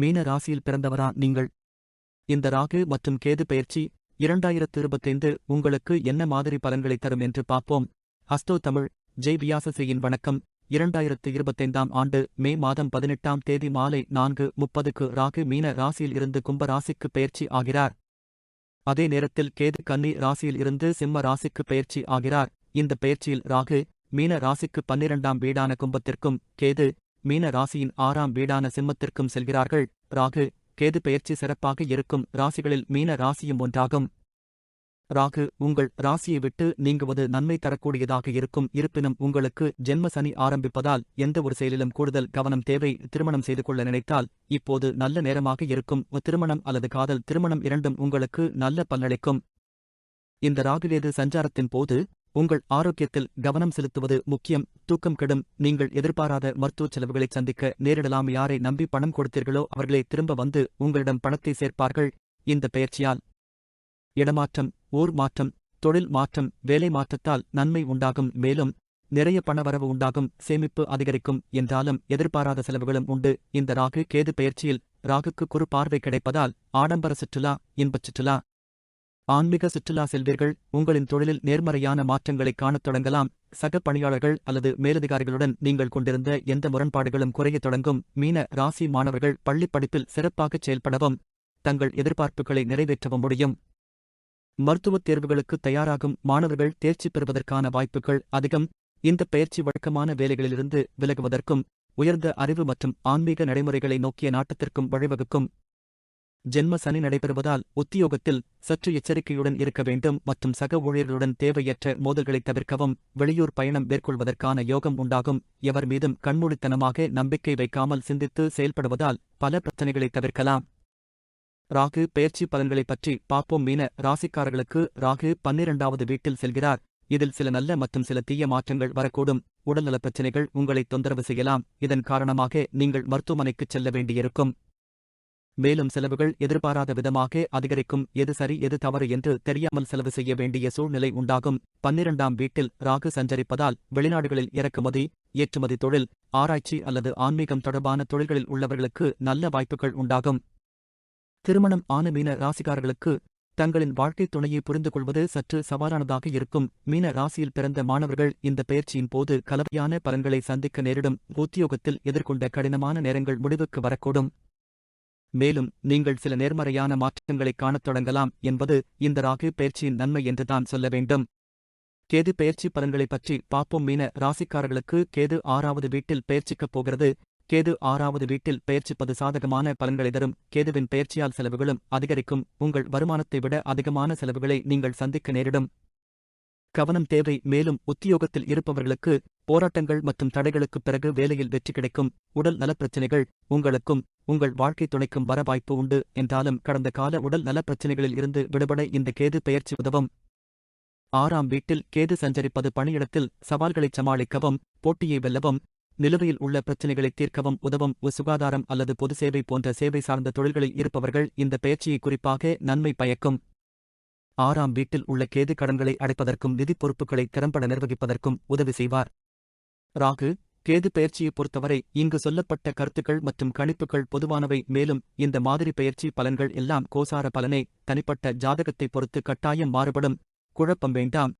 மீன ராசியில் பிறந்தவரா நீங்கள்? இந்த ராகு மற்றும் கேது பெயர்ச்சி இரண்டாயிரத்து இருபத்தைந்து உங்களுக்கு என்ன மாதிரி பலன்களை தரும் என்று பார்ப்போம். ஹஸ்டோ தமிழ் ஜெய் வியாசசியின் வணக்கம். இரண்டாயிரத்து இருபத்தைந்தாம் ஆண்டு மே மாதம் பதினெட்டாம் தேதி மாலை நான்கு முப்பதுக்கு ராகு மீன ராசியில் இருந்து கும்ப ராசிக்கு பெயர்ச்சி ஆகிறார். அதே நேரத்தில் கேது கன்னி ராசியில் இருந்து சிம்ம ராசிக்கு பெயர்ச்சி ஆகிறார். இந்த பெயர்ச்சியில் ராகு மீன ராசிக்கு பன்னிரண்டாம் வீடான கும்பத்திற்கும் கேது மீன ராசியின் ஆறாம் வீடான சிம்மத்திற்கும் செல்கிறார்கள். ராகு கேது பெயர்ச்சி சிறப்பாக இருக்கும் ராசிகளில் மீன ராசியும் ஒன்றாகும். ராகு உங்கள் ராசியை விட்டு நீங்குவது நன்மை தரக்கூடியதாக இருக்கும். இருப்பினும் உங்களுக்கு ஜென்ம சனி ஆரம்பிப்பதால் எந்த ஒரு செயலிலும் கூடுதல் கவனம் தேவை. திருமணம் செய்து கொள்ள நினைத்தால் இப்போது நல்ல நேரமாக இருக்கும். திருமணம் அல்லது காதல் திருமணம் இரண்டும் உங்களுக்கு நல்ல பலனளிக்கும். இந்த ராகுவேது சஞ்சாரத்தின் போது உங்கள் ஆரோக்கியத்தில் கவனம் செலுத்துவது முக்கியம். தூக்கம் கெடும். நீங்கள் எதிர்பாராத மருத்துவச் செலவுகளை சந்திக்க நேரிடலாம். யாரை நம்பி பணம் கொடுத்தீர்களோ அவர்களே திரும்ப வந்து உங்களிடம் பணத்தை சேர்ப்பார்கள். இந்த பெயர்ச்சியால் இடமாற்றம் ஊர் மாற்றம் தொழில் மாற்றம் வேலை மாற்றத்தால் நன்மை உண்டாகும். மேலும் நிறைய பணவரவு உண்டாகும். சேமிப்பு அதிகரிக்கும். என்றாலும் எதிர்பாராத செலவுகளும் உண்டு. இந்த ராகு கேது பெயர்ச்சியில் ராகுக்கு குறு பார்வை கிடைப்பதால் ஆடம்பர சுற்றுலா இன்பச் சுற்றுலா ஆன்மீக சுற்றுலா செல்வீர்கள். உங்களின் தொழிலில் நேர்மறையான மாற்றங்களை காணத் தொடங்கலாம். சக பணியாளர்கள் அல்லது மேலதிகாரிகளுடன் நீங்கள் கொண்டிருந்த எந்த முரண்பாடுகளும் குறையத் தொடங்கும். மீன ராசி மாணவர்கள் பள்ளிப் படிப்பில் சிறப்பாகச் செயல்படவும் தங்கள் எதிர்பார்ப்புகளை நிறைவேற்றவும் முடியும். மருத்துவத் தேர்வுகளுக்கு தயாராகும் மாணவர்கள் தேர்ச்சி பெறுவதற்கான வாய்ப்புகள் அதிகம். இந்த பயிற்சி வழக்கமான வேலைகளிலிருந்து விலகுவதற்கும் உயர்ந்த அறிவு மற்றும் ஆன்மீக நடைமுறைகளை நோக்கிய நாட்டத்திற்கும் வழிவகுக்கும். ஜென்ம சனி நடைபெறுவதால் உத்தியோகத்தில் சற்று எச்சரிக்கையுடன் இருக்க வேண்டும் மற்றும் சக ஊழியர்களுடன் தேவையற்ற மோதல்களை தவிர்க்கவும் வெளியூர் பயணம் மேற்கொள்வதற்கான யோகம் உண்டாகும். எவர் மீதும் கண்மூடித்தனமாக நம்பிக்கை வைக்காமல் சிந்தித்து செயல்படுவதால் பல பிரச்சனைகளை தவிர்க்கலாம். ராகு பெயர்ச்சி பலன்களை பற்றி பார்ப்போம். மீன ராசிக்காரர்களுக்கு ராகு பன்னிரண்டாவது வீட்டில் செல்கிறார். இதில் சில நல்ல மற்றும் சில தீய மாற்றங்கள் வரக்கூடும். உடல்நலப் பிரச்சினைகள் உங்களை தொந்தரவு செய்யலாம். இதன் காரணமாக நீங்கள் மருத்துவமனைக்குச் செல்ல வேண்டியிருக்கும். மேலும் செலவுகள் எதிர்பாராத விதமாக அதிகரிக்கும். எது சரி எது தவறு என்று தெரியாமல் செலவு செய்ய வேண்டிய சூழ்நிலை உண்டாகும். பன்னிரண்டாம் வீட்டில் ராகு சஞ்சரிப்பதால் வெளிநாடுகளில் இறக்குமதி ஏற்றுமதி தொழில் ஆராய்ச்சி அல்லது ஆன்மீகம் தொடர்பான தொழில்களில் உள்ளவர்களுக்கு நல்ல வாய்ப்புகள் உண்டாகும். திருமணம் ஆன மீன ராசிக்காரர்களுக்கு தங்களின் வாழ்க்கைத் துணையை புரிந்து கொள்வது சற்று சவாலானதாக இருக்கும். மீன ராசியில் பிறந்த மாணவர்கள் இந்த பயிற்சியின் போது கலவையான பலன்களை சந்திக்க நேரிடும். உத்தியோகத்தில் எதிர்கொண்ட கடினமான நேரங்கள் முடிவுக்கு வரக்கூடும். மேலும் நீங்கள் சில நேர்மறையான மாற்றங்களைக் காணத் தொடங்கலாம் என்பது இந்த ராகு பயிற்சியின் நன்மை என்றுதான் சொல்ல வேண்டும். கேது பயிற்சி பலன்களைப் பற்றி பார்ப்போம். மீன ராசிக்காரர்களுக்கு கேது ஆறாவது வீட்டில் பெயர்ச்சிக்கப் போகிறது. கேது ஆறாவது வீட்டில் பெயர்ச்சிப்பது சாதகமான பலன்களை தரும். கேதுவின் பெயர்ச்சியால் செலவுகளும் அதிகரிக்கும். உங்கள் வருமானத்தை விட அதிகமான செலவுகளை நீங்கள் சந்திக்க நேரிடும். கவனம் தேவை. மேலும் உத்தியோகத்தில் இருப்பவர்களுக்கு போராட்டங்கள் மற்றும் தடைகளுக்குப் பிறகு வேலையில் வெற்றி கிடைக்கும். உடல் நலப்பிரச்சினைகள் உங்களுக்கும் உங்கள் வாழ்க்கை துணைக்கும் வர வாய்ப்பு உண்டு என்றாலும் கடந்த கால உடல் நலப்பிரச்சினைகளில் இருந்து விடுபட இந்த கேது பெயர்ச்சி உதவும். ஆறாம் வீட்டில் கேது சஞ்சரிப்பது பணியிடத்தில் சவால்களைச் சமாளிக்கவும் போட்டியை வெல்லவும் நிலுவையில் உள்ள பிரச்சினைகளை தீர்க்கவும் உதவும். சுகாதாரம் அல்லது பொது சேவை போன்ற சேவை சார்ந்த தொழில்களில் இருப்பவர்கள் இந்த பயிற்சியை குறிப்பாக நன்மை பயக்கும். ஆறாம் வீட்டில் உள்ள கேது கடன்களை அடைப்பதற்கும் நிதிப் பொறுப்புகளை திறம்பட நிர்வகிப்பதற்கும் உதவி செய்வார். ராகு கேது பயிற்சியை பொறுத்தவரை இங்கு சொல்லப்பட்ட கருத்துக்கள் மற்றும் கணிப்புகள் பொதுவானவை. மேலும் இந்த மாதிரி பயிற்சி பலன்கள் எல்லாம் கோசார பலனை. தனிப்பட்ட ஜாதகத்தை பொறுத்து கட்டாயம் மாறுபடும். குழப்பம் வேண்டாம்.